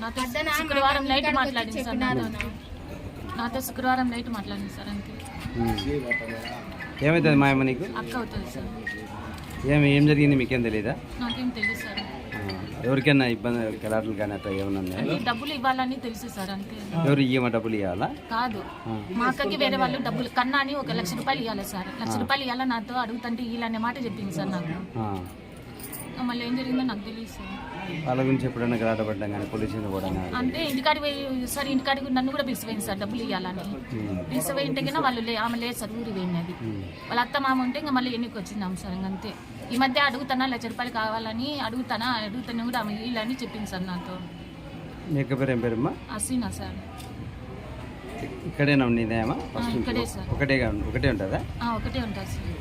నాతో శుక్రవారం నైట్ మాట్లాడింది సార్ నాతో. శుక్రవారం అంతే. ఏమవుతుంది మా నీకు? అక్క అవుతుంది సార్. ఏమి ఏం జరిగింది మీకేం తెలియదా నాకేం తెలియదు సార్. ఎవరికైనా ఇబ్బంది గలాటలు కానీ అట్లా ఏమైనా ఉన్నాయా? డబ్బులు ఇవ్వాలని తెలుసు సార్ అంతే. ఎవరు ఇయ్యమ డబ్బులు ఇవ్వాలా కాదు. మా అక్కకి వేరే వాళ్ళు డబ్బులు కన్నా అని ఒక లక్ష రూపాయలు ఇవ్వాలి సార్. లక్ష రూపాయలు ఇవ్వాలా నాతో అడుగుతుంటే వీళ్ళనే మాట చెప్పింది సార్ నాకు. మళ్ళీ ఏం జరిగిందో నాకు తెలియదు సార్. వాళ్ళ గురించి ఎప్పుడైనా గలాట పడ్డం కానీ పోలీసులు కూడా అంటే ఇంటికాడికి పోయి సార్ ఇంటికాడికి నన్ను కూడా పిలిచిపోయింది సార్ డబ్బులు ఇవ్వాలని పిలిచిపోయి ఇంటే కన్నా వాళ్ళు లే ఆమె లేదు సార్ ఊరి పోయినది వాళ్ళ అత్త మామ ఉంటే ఇంకా మళ్ళీ ఎన్నికి వచ్చిందాం సార్ అంతే. ఈ మధ్య అడుగుతానా లక్ష రూపాయలు కావాలని అడుగుతానా అడుగుతాను కూడా ఆమె వీళ్ళని చెప్పింది సార్ నాతో. అసీనా సార్. ఇక్కడేనా ఉండేదేమా ఒకటేగా ఒకటే ఉంటుందా? ఒకటే ఉంటుంది సార్.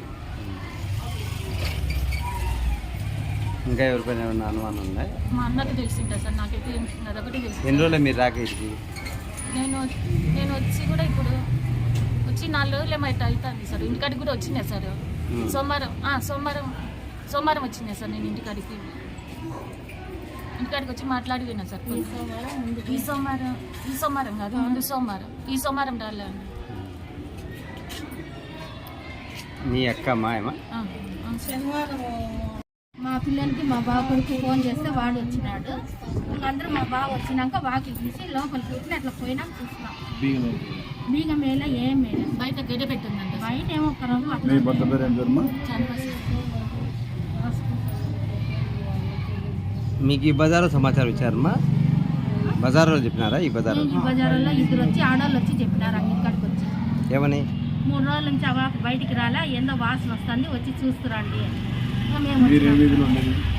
ఇంకా ఎవరిపైన ఏమైనా అనుమానం ఉందా? మా అన్నకి తెలిసింటా సార్ నాకైతే అదొకటి తెలుసు ఎన్ని రోజులు మీరు రాక ఇటుకి నేను నేను వచ్చి కూడా ఇప్పుడు వచ్చి నాలుగు రోజులు ఏమైతే అవుతుంది సార్. ఇంటికాడికి కూడా వచ్చిందే సార్. సోమవారం ఆ, సోమవారం సోమవారం వచ్చిందే సార్ నేను ఇంటికాడికి. ఇంటికాడికి వచ్చి మాట్లాడి విన్నా సార్ ఈ సోమవారం ఈ సోమవారం కాదు ముందు సోమవారం. ఈ సోమవారం రాలేండి మీ అక్క ఆ, అవును సార్. మా పిల్లలకి మా బావ కొడుకు ఫోన్ చేస్తే వాడు వచ్చినాడు. అందరూ మా బావ వచ్చినాక వాకి తీసి లోపలికి వచ్చి అట్లా పోయినాక చూసినాం బీగం మేళ ఏం మేళ బయట గడ్డ పెట్టిందంట సార్. బయట ఏమో ఒక. మీకు ఈ బజారు సమాచారం ఇచ్చారమ్మా? బజార్లో చెప్పినారా? ఈ బజారు ఈ బజారులో ఇద్దరు వచ్చి ఆడవాళ్ళు వచ్చి చెప్పినారు అంగిక్కడికి వచ్చి. ఏమని? మూడు రోజుల నుంచి బయటికి రాలా ఏందో వాసన వస్తుంది వచ్చి చూస్తురండి మీరు ఏ వచ్చినాం. వీధిలో ఉండేది మార్కెట్ హాల్ సార్